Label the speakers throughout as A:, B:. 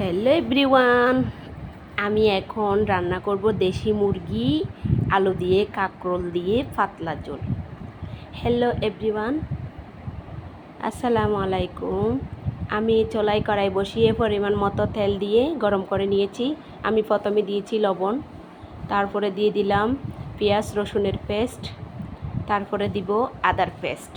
A: Hello everyone আমি এখন রান্না করব দেশি মুরগি, আলু দিয়ে, কাঁকরোল দিয়ে, পাতলা ঝোল। হ্যালো এভরিওয়ান আসসালামু আলাইকুম। আমি চলাই কড়াই বসিয়ে পরিমাণ মতো তেল দিয়ে গরম করে নিয়েছি। আমি প্রথমে দিয়েছি লবণ, তারপরে দিয়ে দিলাম পেঁয়াজ রসুনের পেস্ট, তারপরে দিব আদার পেস্ট।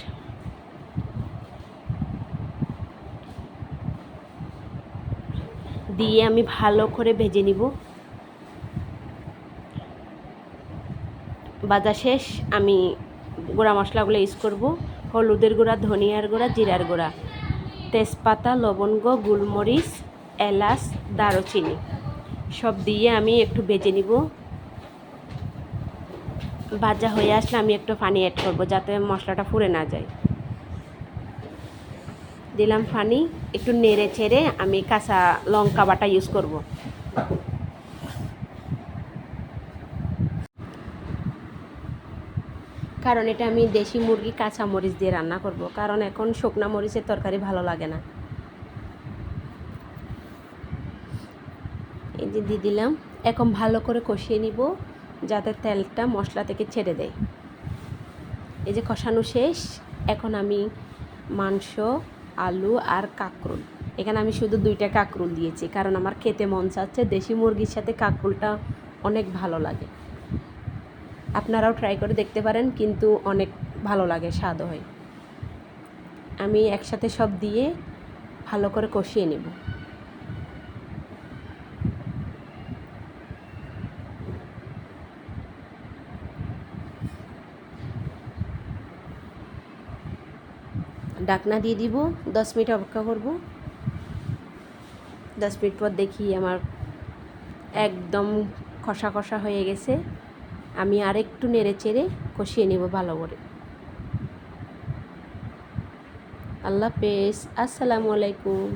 A: দিয়ে আমি ভালো করে ভেজে নিব। বাজা শেষ, আমি গুঁড়া মশলাগুলো ইউজ করব। হলুদের গুঁড়া, ধনিয়ার গুঁড়া, জিরার গুঁড়া। তেজপাতা, লবঙ্গ, গোলমরিচ, এলাচ, দারুচিনি সব দিয়ে আমি একটু ভেজে নিব। ভাজা হয়ে আসলে আমি একটু পানি অ্যাড করব যাতে মশলাটা ফুরে না যায়। দিলাম পানি একটু নেড়ে ছেড়ে আমি কাঁচা লঙ্কা বাটা ইউজ করব। কারণ এটা আমি দেশি মুরগি কাঁচা মরিচ দিয়ে রান্না করব, কারণ এখন শুকনা মরিচের তরকারি ভালো লাগে না। এই যে দিয়ে দিলাম, এখন ভালো করে কষিয়ে নিব, যাতে তেলটা মশলা থেকে ছেড়ে দেয়। এই যে কষানো শেষ, এখন আমি মাংস আলু আর কাঁকরুল। এখানে আমি শুধু দুইটা কাঁকরুল দিয়েছি, কারণ আমার খেতে মন চাচ্ছে। দেশি মুরগির সাথে কাঁকরুলটা অনেক ভালো লাগে। আপনারাও ট্রাই করে দেখতে পারেন, কিন্তু অনেক ভালো লাগে, স্বাদ হয়। আমি একসাথে সব দিয়ে ভালো করে কষিয়ে নেব। ডাকনা দিয়ে দিব, দশ মিনিট অপেক্ষা করব। দশ মিনিট পর দেখি আমার একদম খসা খসা হয়ে গেছে। আমি আর একটু নেড়ে চেড়ে কষিয়ে নেব ভালো করে। আল্লাহ হাফেজ। আসসালামু আলাইকুম।